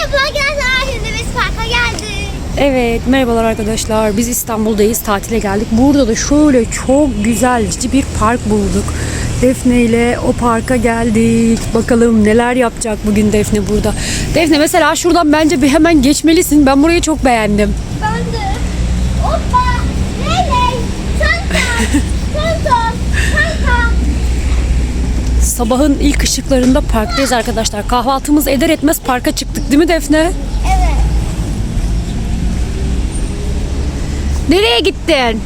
Merhaba arkadaşlar. Şimdi biz parka geldik. Evet merhabalar arkadaşlar. Biz İstanbul'dayız. Tatile geldik. Burada da şöyle çok güzel bir park bulduk. Defne ile o parka geldik. Bakalım neler yapacak bugün Defne burada. Defne mesela şuradan bence bir hemen geçmelisin. Ben burayı çok beğendim. Ben de. Hoppa. Çanta. Çanta. Çanta. Sabahın ilk ışıklarında parktayız arkadaşlar. Kahvaltımızı eder etmez parka çıktık değil mi Defne? Evet. Nereye gittin? Anne.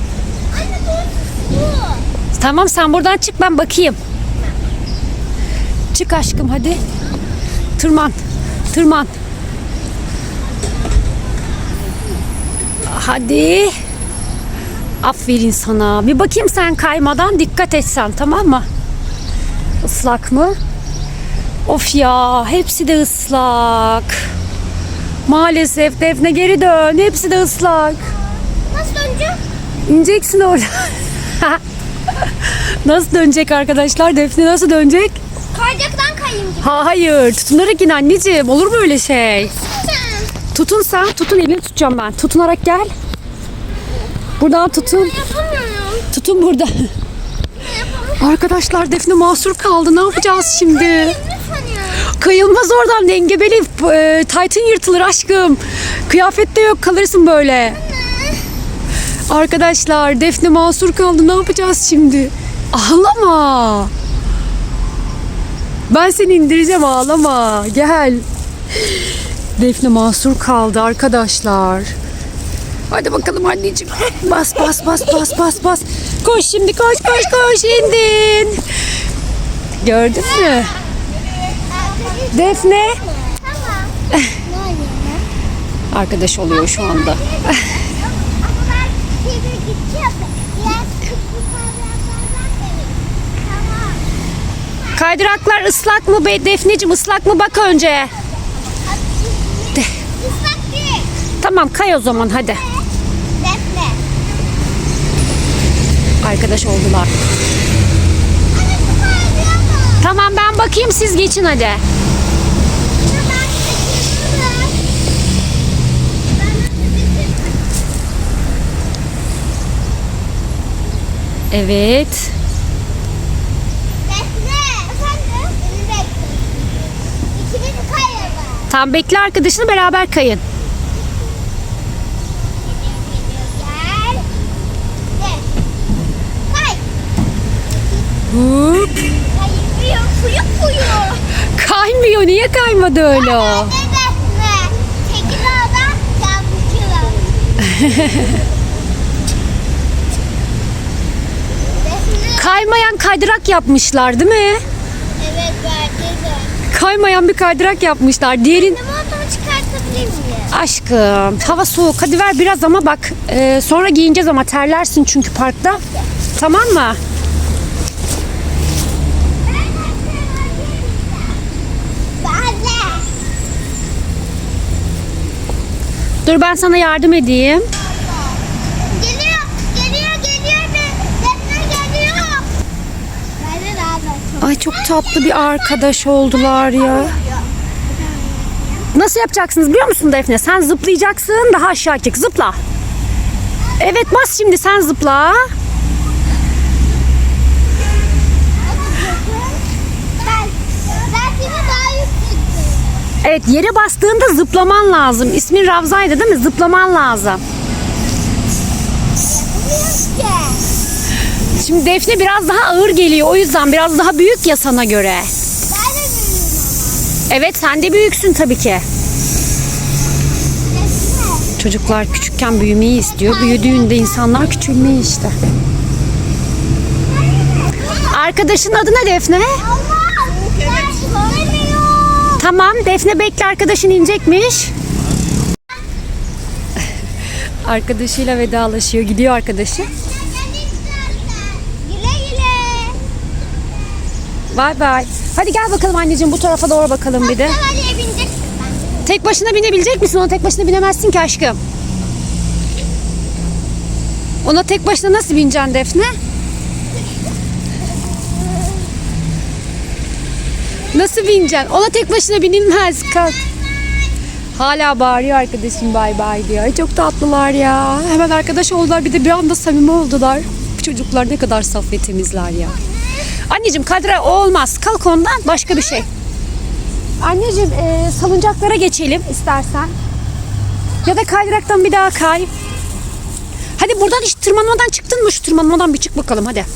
Bu. Tamam sen buradan çık ben bakayım. Çık aşkım hadi. Tırman. Tırman. Hadi. Aferin sana. Bir bakayım sen kaymadan dikkat et sen tamam mı? Islak mı? Of ya hepsi de ıslak. Maalesef Defne geri dön. Hepsi de ıslak. Nasıl döneceğim? İneceksin orada. nasıl dönecek arkadaşlar? Defne nasıl dönecek? Kaydıraktan kayayım gibi. Ha, hayır. Tutunarak in anneciğim. Olur mu öyle şey? Tutun sen. Tutun elini tutacağım ben. Tutunarak gel. Buradan tutun. Tutun burada. Arkadaşlar Defne mahsur kaldı. Ne yapacağız şimdi? Kayılmaz oradan dengebeli. E, taytın yırtılır aşkım. Kıyafette yok kalırsın böyle. Arkadaşlar Defne mahsur kaldı. Ne yapacağız şimdi? Ağlama. Ben seni indireceğim ağlama. Gel. Defne mahsur kaldı arkadaşlar. Hadi bakalım anneciğim. Bas bas bas bas bas bas. Koş şimdi koş koş koş indin. Gördün mü? Defne. Arkadaş oluyor şu anda. Kaydıraklar ıslak mı be Defneciğim ıslak mı bak önce. Değil. Tamam kay o zaman hadi. Arkadaş oldular. Tamam ben bakayım siz geçin hadi. Evet. Tam bekle arkadaşını beraber kayın. Gel. Gel. Kay. Hop. Kayıyor. Fuyu fuyu. Kaymıyor niye kaymadı öyle o? Kaymayan kaydırak yapmışlar değil mi? Evet bence de. Kaymayan bir kaydırak yapmışlar. Diğerin aşkım hava soğuk hadi ver biraz ama bak e, sonra giyineceğiz ama terlersin çünkü parkta. Tamam mı? Anne. Dur ben sana yardım edeyim. Geliyor, geliyor, geliyor. Defne geliyor. Abi? Ay çok tatlı bir arkadaş oldular ya. Nasıl yapacaksınız biliyor musun Defne? Sen zıplayacaksın daha aşağı çık. Zıpla. Evet bas şimdi sen zıpla. Ben, ben seni daha yüksektim. Evet yere bastığında zıplaman lazım. İsmin Ravza'ydı değil mi? Zıplaman lazım. Şimdi Defne biraz daha ağır geliyor. O yüzden biraz daha büyük ya sana göre. Ben de büyüğüm Evet sen de büyüksün tabii ki. ama. Defne. Çocuklar küçükken büyümeyi istiyor. Büyüdüğünde insanlar küçülmeyi işte. Arkadaşın adı ne Defne? Allah! Tamam Defne bekle arkadaşın inecekmiş. Arkadaşıyla vedalaşıyor. Gidiyor arkadaşı. Bay bay. Hadi gel bakalım anneciğim bu tarafa doğru bakalım bir de. Tek başına binebilecek misin? Ona tek başına binemezsin ki aşkım. Ona tek başına nasıl bineceksin Defne? Nasıl bineceksin? Ona tek başına binilmez. Kalk. Hala bağırıyor arkadaşım bay bay diyor. Ay çok tatlılar ya. Hemen arkadaş oldular bir de bir anda samimi oldular. Bu çocuklar ne kadar saf ve temizler ya. Anneciğim kadra olmaz. Kalk ondan başka bir şey. Anneciğim e, salıncaklara geçelim istersen. Ya da kaydıraktan bir daha kay. Hadi buradan hiç tırmanmadan çıktın mı? Şu tırmanmadan bir çık bakalım hadi.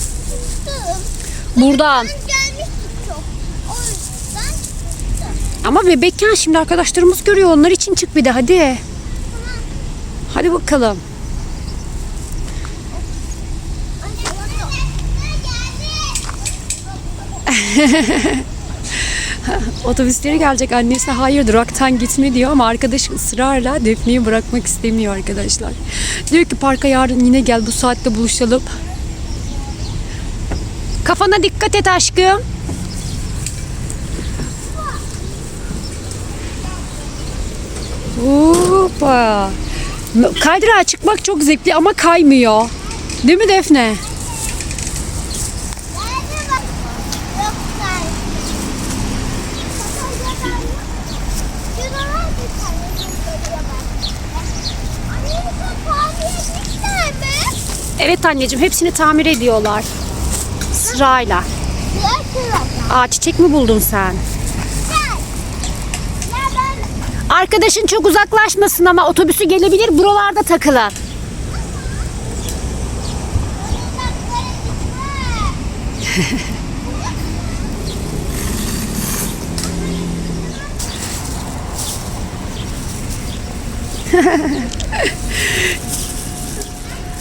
Buradan. Gelmiştik çok. O yüzden Ama bebekken şimdi arkadaşlarımız görüyor. Onlar için çık bir de hadi. Hadi bakalım. Otobüsleri gelecek annesi hayır duraktan gitme diyor ama arkadaş ısrarla Defne'yi bırakmak istemiyor arkadaşlar. Diyor ki parka yarın yine gel bu saatte buluşalım. Kafana dikkat et aşkım. Hoppa. Kaydırağa çıkmak çok zevkli ama kaymıyor. Değil mi Defne? Evet anneciğim hepsini tamir ediyorlar. Sırayla. Aa çiçek mi buldun sen? Gel. Ya ben Arkadaşın çok uzaklaşmasın ama otobüsü gelebilir buralarda gitme.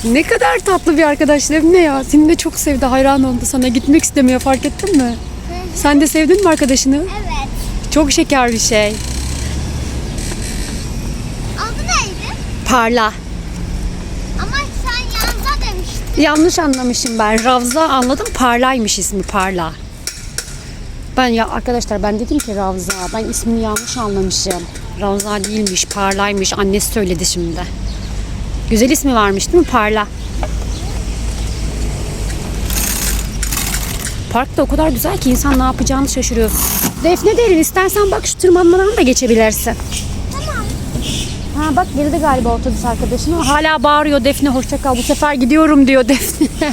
Ne kadar tatlı bir arkadaş ne ya. Seni de çok sevdi hayran oldu sana gitmek istemiyor fark ettin mi? Sen de sevdin mi arkadaşını? Evet. Çok şeker bir şey. Adı neydi? Parla. Ama sen yanında demiştin. Yanlış anlamışım ben. Ravza anladım. Parlaymış ismi Parla. Ben ya arkadaşlar ben dedim ki Ravza. Ben ismini yanlış anlamışım. Ravza değilmiş, Parlaymış. Annesi söyledi şimdi. Güzel ismi varmış değil mi? Parla. Park da o kadar güzel ki insan ne yapacağını şaşırıyor. Defne derin istersen bak şu tırmanmadan da geçebilirsin. Ha bak girdi galiba otobüs arkadaşın. O Hala bağırıyor Defne hoşça kal. Bu sefer gidiyorum diyor Defne.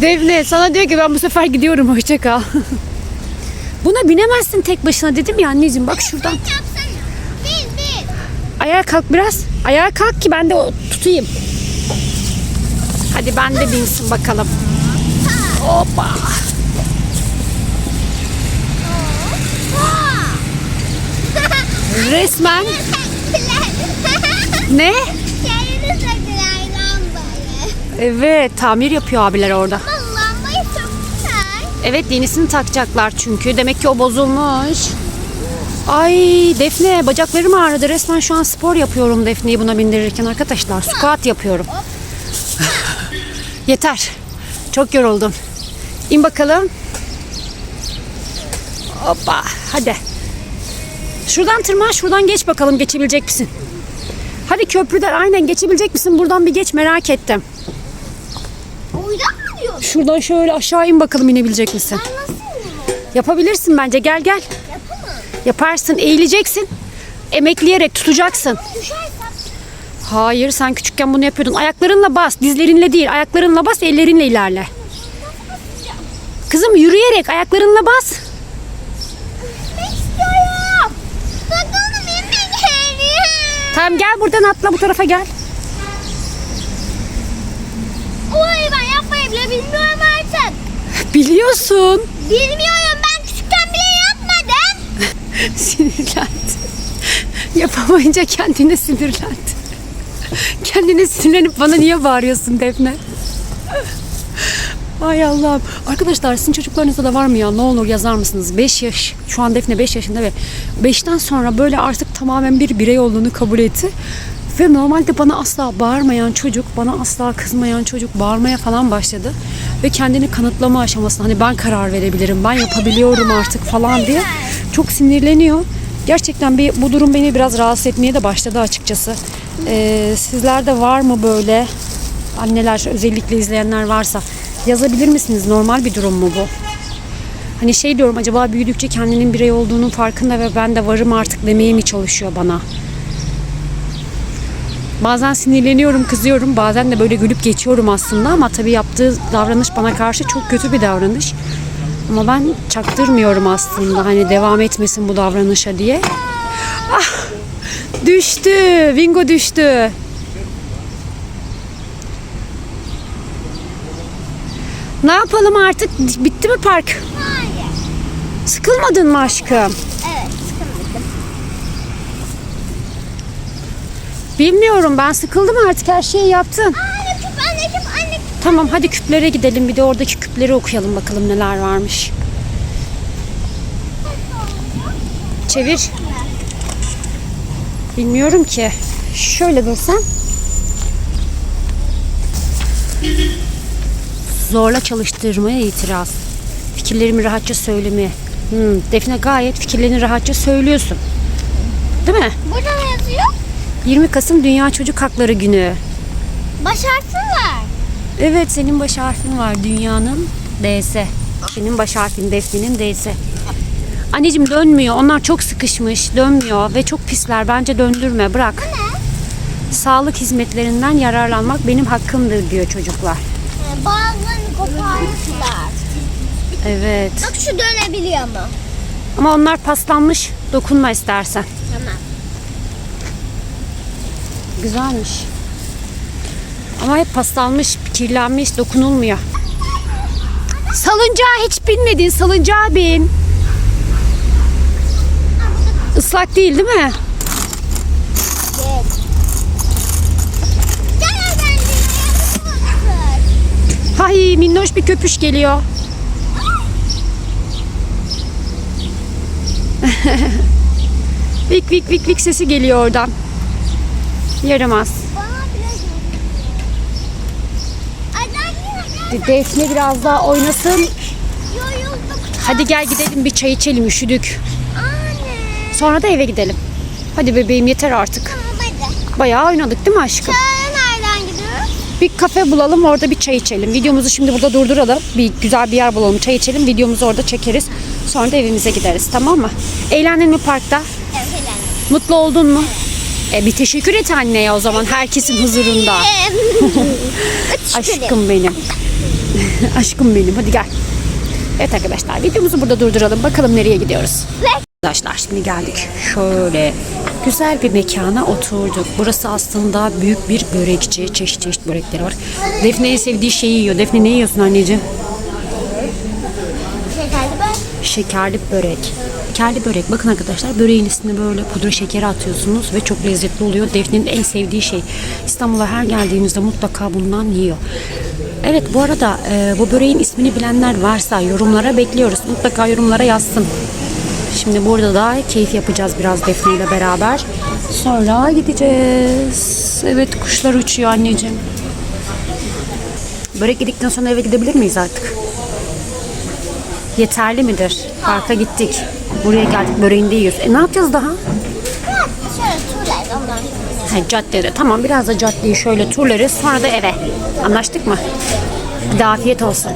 Defne sana diyor ki ben bu sefer gidiyorum hoşça kal. Buna binemezsin tek başına dedim ya anneciğim bak şuradan. Ayağa kalk biraz. Ayağa kalk ki ben de tutayım. Hadi ben de binsin bakalım. Hoppa. Resmen ne? Yerine sakınan lambayı. Evet tamir yapıyor abiler orada. Ama lambayı çok güzel. Evet yenisini takacaklar çünkü. Demek ki o bozulmuş. Ay Defne bacaklarım ağrıdı. Resmen şu an spor yapıyorum Defne'yi buna bindirirken arkadaşlar. Squat yapıyorum. Yeter. Çok yoruldum. İn bakalım. Hoppa hadi. Şuradan tırman şuradan geç bakalım geçebilecek misin? Hadi köprüden aynen geçebilecek misin? Buradan bir geç merak ettim. Oydan mı diyorsun? Şuradan şöyle aşağı in bakalım inebilecek misin? Ben nasıl ineyim? Yapabilirsin bence. Gel gel. Yapamam. Yaparsın. Eğileceksin. Emekleyerek tutacaksın. Düşersem Hayır sen küçükken bunu yapıyordun. Ayaklarınla bas. Dizlerinle değil. Ayaklarınla bas. Ellerinle ilerle. Kızım yürüyerek ayaklarınla bas. gitmek istiyorum. Bakalım inmek geliyor. Tamam gel buradan atla bu tarafa gel. Oy ben yapmayı bile bilmiyorum artık. Biliyorsun. Bilmiyorum ben küçükken bile yapmadım. Sinirlendi. Yapamayınca kendine sinirlendi. Kendine sinirlenip bana niye bağırıyorsun Defne? Ay Allah'ım. Arkadaşlar sizin çocuklarınızda da var mı ya? Ne olur yazar mısınız? 5 yaş. Şu an Defne 5 yaşında ve 5'ten sonra böyle artık tamamen bir birey olduğunu kabul etti. Ve normalde bana asla bağırmayan çocuk, bana asla kızmayan çocuk bağırmaya falan başladı. Ve kendini kanıtlama aşamasında hani ben karar verebilirim, ben yapabiliyorum artık falan diye çok sinirleniyor. Gerçekten bir, bu durum beni biraz rahatsız etmeye de başladı açıkçası. Ee, sizlerde var mı böyle anneler özellikle izleyenler varsa yazabilir misiniz? Normal bir durum mu bu? Hani şey diyorum acaba büyüdükçe kendinin birey olduğunun farkında ve ben de varım artık demeye mi çalışıyor bana? Bazen sinirleniyorum, kızıyorum. Bazen de böyle gülüp geçiyorum aslında ama tabii yaptığı davranış bana karşı çok kötü bir davranış. Ama ben çaktırmıyorum aslında hani devam etmesin bu davranışa diye. Ah! Düştü. Bingo düştü. Ne yapalım artık? Bitti mi park? Hayır. Sıkılmadın mı aşkım? Evet sıkılmadım. Bilmiyorum ben sıkıldım artık her şeyi yaptın. Anne küp anne küp anne küp. Tamam hadi küplere gidelim bir de oradaki küpleri okuyalım bakalım neler varmış. Çevir. Bilmiyorum ki. Şöyle dursan. Zorla çalıştırmaya itiraz. Fikirlerimi rahatça söylemeye. Hmm, Defne gayet fikirlerini rahatça söylüyorsun. Değil mi? Burada ne yazıyor? 20 Kasım Dünya Çocuk Hakları Günü. Baş harfi var. Evet senin baş harfin var dünyanın D'si. Senin baş harfin Defne'nin D'si. Anneciğim dönmüyor. Onlar çok sıkışmış. Dönmüyor ve çok pisler. Bence döndürme. Bırak. Sağlık hizmetlerinden yararlanmak benim hakkımdır diyor çocuklar. Ee, Bazılarını koparmışlar. Evet. Bak şu dönebiliyor mu? Ama onlar paslanmış. Dokunma istersen. Tamam. Güzelmiş. Ama hep paslanmış, kirlenmiş, dokunulmuyor. Salıncağa hiç binmedin. Salıncağa bin. Islak değil değil mi? Gel. Gel ben Hay minnoş bir köpüş geliyor. vik vik vik vik sesi geliyor oradan. Yaramaz. Ay Defne biraz daha oynasın. Hadi gel gidelim bir çay içelim üşüdük. Sonra da eve gidelim. Hadi bebeğim yeter artık. Bayağı oynadık değil mi aşkım? Bir kafe bulalım orada bir çay içelim. Videomuzu şimdi burada durduralım. Bir güzel bir yer bulalım çay içelim. Videomuzu orada çekeriz. Sonra da evimize gideriz tamam mı? Eğlendin mi parkta? Evet eğlendim. Mutlu oldun mu? E bir teşekkür et anneye o zaman herkesin huzurunda. Aşkım benim. Aşkım benim. Hadi gel. Evet arkadaşlar videomuzu burada durduralım. Bakalım nereye gidiyoruz. Arkadaşlar şimdi geldik. Şöyle güzel bir mekana oturduk. Burası aslında büyük bir börekçi. Çeşit çeşit börekleri var. Defne en sevdiği şeyi yiyor. Defne ne yiyorsun anneciğim? Şekerli ben. Şekerli börek. Şekerli börek. Bakın arkadaşlar böreğin üstüne böyle pudra şekeri atıyorsunuz ve çok lezzetli oluyor. Defne'nin en sevdiği şey. İstanbul'a her geldiğinizde mutlaka bundan yiyor. Evet bu arada e, bu böreğin ismini bilenler varsa yorumlara bekliyoruz. Mutlaka yorumlara yazsın. Şimdi burada da keyif yapacağız biraz Defne ile beraber. Sonra gideceğiz. Evet kuşlar uçuyor anneciğim. Börek yedikten sonra eve gidebilir miyiz artık? Yeterli midir? Parka gittik. Buraya geldik böreğini yiyoruz. E ne yapacağız daha? Ha, caddede. Tamam biraz da caddeyi şöyle turlarız. Sonra da eve. Anlaştık mı? Hadi afiyet olsun.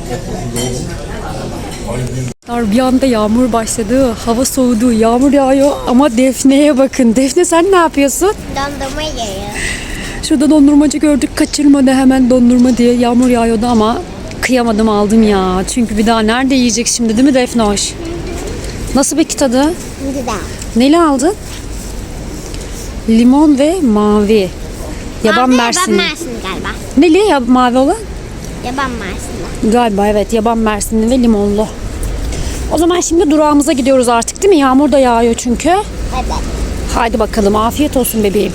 Bir anda yağmur başladı. Hava soğudu. Yağmur yağıyor. Ama Defne'ye bakın. Defne sen ne yapıyorsun? Dondurma yiyor. Şurada dondurmacı gördük. Kaçırmadı hemen dondurma diye. Yağmur yağıyordu ama kıyamadım aldım ya. Çünkü bir daha nerede yiyecek şimdi değil mi Defne hoş? Nasıl peki tadı? Güzel. Neli aldın? Limon ve mavi. Yaban Abi, mersini. Yaban mersini galiba. Neli ya mavi olan? Yaban mersini. Galiba evet yaban mersini ve limonlu. O zaman şimdi durağımıza gidiyoruz artık değil mi? Yağmur da yağıyor çünkü. Evet. Haydi bakalım afiyet olsun bebeğim.